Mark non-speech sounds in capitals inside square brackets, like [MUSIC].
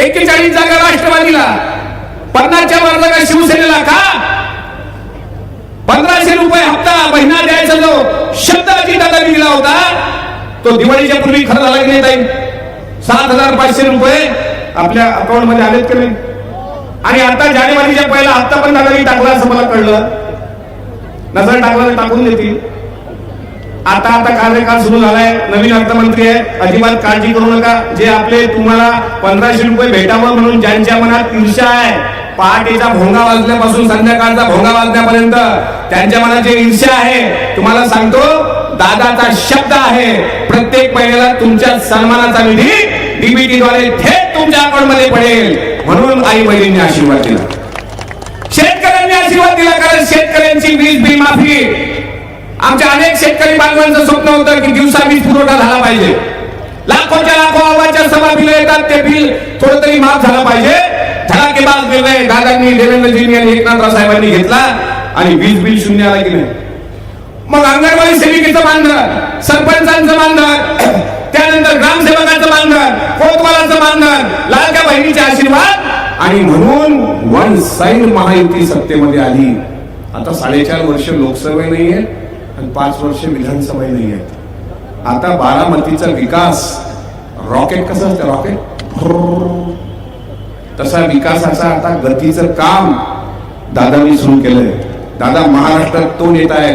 एक्केचाळीस जागा राष्ट्रवादीला. पन्नासच्या वर जागा शिवसेनेला का? पंधराशे रुपये हप्ता महिना द्यायचा जो शब्द अजितदादांनी दिला होता तो दिवाळीच्या पूर्वी खरं झाला की नाही सात हजार पाचशे रुपये आपल्या अकाउंटमध्ये आलेत की नाही? आणि आता जानेवारीच्या पहिला हप्ता पण दादानी टाकला असं मला कळलं. नजर टाकला टाकून देतील. आता आता कार्यकाळ सुरू झालाय. नवीन अर्थमंत्री आहे. अजिबात काळजी करू नका. जे आपले तुम्हाला पंधराशे रुपये भेटावं म्हणून ज्यांच्या मनात ईर्षा आहे पहाटेचा भोंगा वाजल्यापासून संध्याकाळचा भोंगा वाजण्यापर्यंत त्यांच्या मनात जे ईर्षा आहे तुम्हाला सांगतो दादाचा शब्द आहे प्रत्येक महिन्याला तुमच्या सन्मानाचा निधी डीबीटी द्वारे थेट तुमच्या अकाउंटमध्ये पडेल. म्हणून आई बहिणींनी आशीर्वाद दिला. शेतकऱ्यांनी आशीर्वाद दिला कारण शेतकऱ्यांची वीज बिल माफी. आमच्या अनेक शेतकरी बांधवांचं स्वप्न होतं की दिवसा वीज पुरवठा झाला पाहिजे. लाखोच्या लाखो आवाजच्या सभा बिल येतात ते बिल थोडं तरी माफ झालं पाहिजे. धडाकेबाज निर्णय दादांनी देवेंद्रजींनी आणि एकनाथराव साहेबांनी घेतला आणि वीज बिल शून्य आला की नाही. मग अंगणवाडी सेविकेचं मानधन सरपंचांचं मानधन [CLEARS THROAT] त्यानंतर ग्रामसेवकाचं मानधन कोतवालाचं मानधन लाडक्या बहिणीचे आशीर्वाद. आणि म्हणून वन साईड महायुती सत्तेमध्ये आली. आता साडेचार वर्ष लोकसभा नाहीये. आणि पाच वर्ष विधानसभा नाहीये आता बारामतीचा विकास रॉकेट कसं असतं रॉकेट? तसा विकासाचा आता गतीचं काम दादांनी सुरू केलंय. दादा महाराष्ट्रात तो नेता आहे.